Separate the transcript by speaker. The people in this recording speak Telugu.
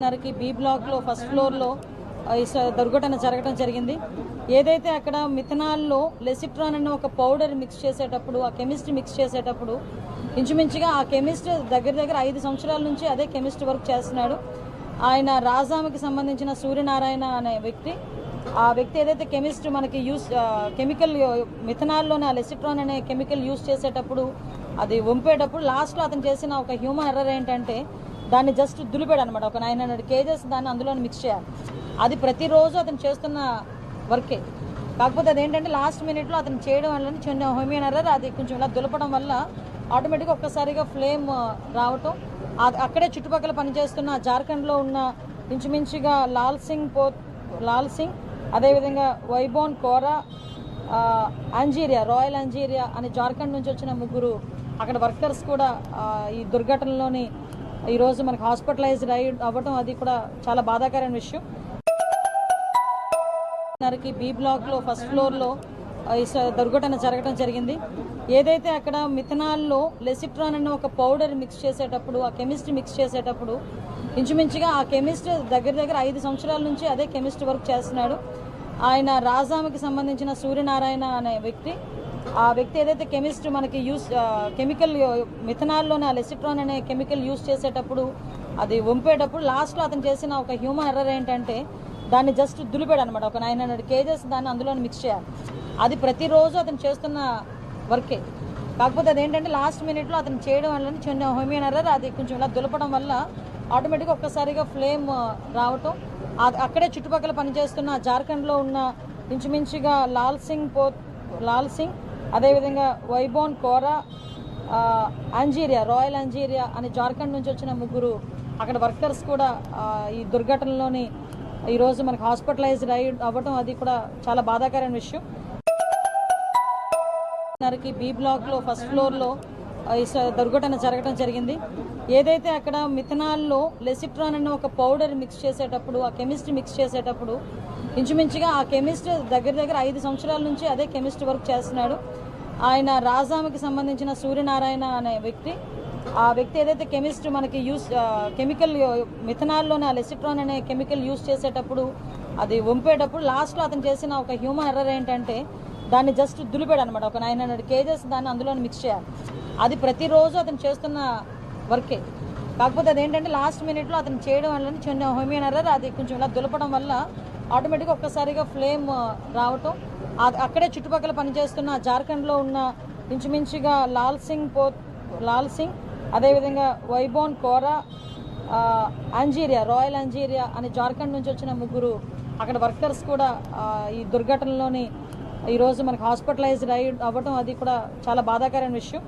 Speaker 1: నరికి బి బ్లాక్లో ఫస్ట్ ఫ్లోర్లో ఈ స- దుర్ఘటన జరగడం జరిగింది. ఏదైతే అక్కడ మిథనాల్లో లెసిట్రాన్ అనే ఒక పౌడర్ మిక్స్ చేసేటప్పుడు ఆ కెమిస్ట్ మిక్స్ చేసేటప్పుడు ఇంచుమించుగా ఆ కెమిస్ట్ దగ్గర దగ్గర ఐదు సంవత్సరాల నుంచి అదే కెమిస్ట్ వర్క్ చేస్తున్నాడు. ఆయన రాజామికి సంబంధించిన సూర్యనారాయణ అనే వ్యక్తి. ఆ వ్యక్తి ఏదైతే కెమిస్ట్ మనకి యూస్ కెమికల్ మిథనాల్లోనే ఆ లెసిట్రాన్ అనే కెమికల్ యూస్ చేసేటప్పుడు అది వంపేటప్పుడు లాస్ట్లో అతను చేసిన ఒక హ్యూమన్ ఎర్రర్ ఏంటంటే దాన్ని జస్ట్ దులిపాడు అనమాట ఒక నైన్ హండ్రెడ్ కేజెస్ దాన్ని అందులో మిక్స్ చేయాలి. అది ప్రతిరోజు అతను చేస్తున్న వర్కే కాకపోతే అదేంటంటే లాస్ట్ మినిట్లో అతను చేయడం వల్ల చిన్న హ్యూమన్ అది కొంచెం ఇలా దులపడం వల్ల ఆటోమేటిక్గా ఒక్కసారిగా ఫ్లేమ్ uh, రావటం. అక్కడే చుట్టుపక్కల పనిచేస్తున్న జార్ఖండ్లో ఉన్న ఇంచుమించుగా లాల్ సింగ్ పో లాల్ సింగ్ అదేవిధంగా వైబోన్ కోరా అంజీరియా రాయల్ అంజీరియా అనే జార్ఖండ్ నుంచి వచ్చిన ముగ్గురు అక్కడ వర్కర్స్ కూడా ఈ దుర్ఘటనలోని ఈరోజు మనకు హాస్పిటలైజ్డ్ అయి అవ్వడం అది కూడా చాలా బాధాకరమైన విషయం. నరికి బి బ్లాక్లో ఫస్ట్ ఫ్లోర్లో ఈ దుర్ఘటన జరగడం జరిగింది. ఏదైతే అక్కడ మిథనాల్లో లెసిట్రాన్ అనే ఒక పౌడర్ మిక్స్ చేసేటప్పుడు ఆ కెమిస్ట్ మిక్స్ చేసేటప్పుడు ఇంచుమించుగా ఆ కెమిస్ట్ దగ్గర దగ్గర ఐదు సంవత్సరాల నుంచి అదే కెమిస్ట్ వర్క్ చేస్తున్నాడు. ఆయన రాజామికి సంబంధించిన సూర్యనారాయణ అనే వ్యక్తి ఆ వ్యక్తి ఏదైతే కెమిస్ట్ మనకి యూస్ కెమికల్ మిథనాల్లోనే ఆ లెసిట్రాన్ అనే కెమికల్ యూస్ చేసేటప్పుడు అది వంపేటప్పుడు లాస్ట్లో అతను చేసిన ఒక హ్యూమన్ ఎర్రర్ ఏంటంటే దాన్ని జస్ట్ దులిపాడు అనమాట ఒక నైన్ హండ్రెడ్ కేజెస్ దాన్ని అందులో మిక్స్ చేయాలి. అది ప్రతిరోజు అతను చేస్తున్న వర్కే. కాకపోతే అదేంటంటే లాస్ట్ మినిట్లో అతను చేయడం వల్ల చిన్న హ్యూమన్ ఎర్రర్ అది కొంచెం ఇలా దులపడం వల్ల ఆటోమేటిక్గా ఒక్కసారిగా ఫ్లేమ్ రావటం. అక్కడే చుట్టుపక్కల పనిచేస్తున్న జార్ఖండ్లో ఉన్న ఇంచుమించుగా లాల్ సింగ్ పో లాల్ సింగ్ అదేవిధంగా వైబోన్ కోరా అంజీరియా రాయల్ అంజీరియా అని జార్ఖండ్ నుంచి వచ్చిన ముగ్గురు అక్కడ వర్కర్స్ కూడా ఈ దుర్ఘటనలోని ఈరోజు మనకు హాస్పిటలైజ్డ్ అయి అవ్వడం అది కూడా చాలా బాధాకరమైన విషయం. నరికి బి బ్లాక్లో ఫస్ట్ ఫ్లోర్లో ఈ స- దుర్ఘటన జరగడం జరిగింది. ఏదైతే అక్కడ మిథనాల్లో లెసిట్రాన్ అనే ఒక పౌడర్ మిక్స్ చేసేటప్పుడు ఆ కెమిస్ట్ మిక్స్ చేసేటప్పుడు ఇంచుమించుగా ఆ కెమిస్ట్ దగ్గర దగ్గర ఐదు సంవత్సరాల నుంచి అదే కెమిస్ట్ వర్క్ చేస్తున్నాడు. ఆయన రాజామికి సంబంధించిన సూర్యనారాయణ అనే వ్యక్తి. ఆ వ్యక్తి ఏదైతే కెమిస్ట్ మనకి యూస్ కెమికల్ మిథనాల్లోనే ఆ లెసిట్రాన్ అనే కెమికల్ యూస్ చేసేటప్పుడు అది వంపేటప్పుడు లాస్ట్లో అతను చేసిన ఒక హ్యూమన్ ఎర్రర్ ఏంటంటే దాన్ని జస్ట్ దులిపాడు అనమాట ఒక నైన్ హండ్రెడ్ కేజెస్ దాన్ని అందులో మిక్స్ చేయాలి. అది ప్రతిరోజు అతను చేస్తున్న వర్కే. కాకపోతే అదేంటంటే లాస్ట్ మినిట్లో అతను చేయడం వల్ల చిన్న హ్యూమన్ ఎర్రర్ అది కొంచెం ఇలా దులపడం వల్ల ఆటోమేటిక్గా ఒక్కసారిగా ఫ్లేమ్ రావటం. అక్కడే చుట్టుపక్కల పనిచేస్తున్న జార్ఖండ్లో ఉన్న ఇంచుమించుగా లాల్ సింగ్ పో లాల్ సింగ్ అదేవిధంగా వైబోన్ కోరా అంజీరియా రాయల్ అంజీరియా అని జార్ఖండ్ నుంచి వచ్చిన ముగ్గురు అక్కడ వర్కర్స్ కూడా ఈ దుర్ఘటనలోని ఈరోజు మనకు హాస్పిటలైజ్డ్ అయి అవ్వడం అది కూడా చాలా బాధాకరమైన విషయం.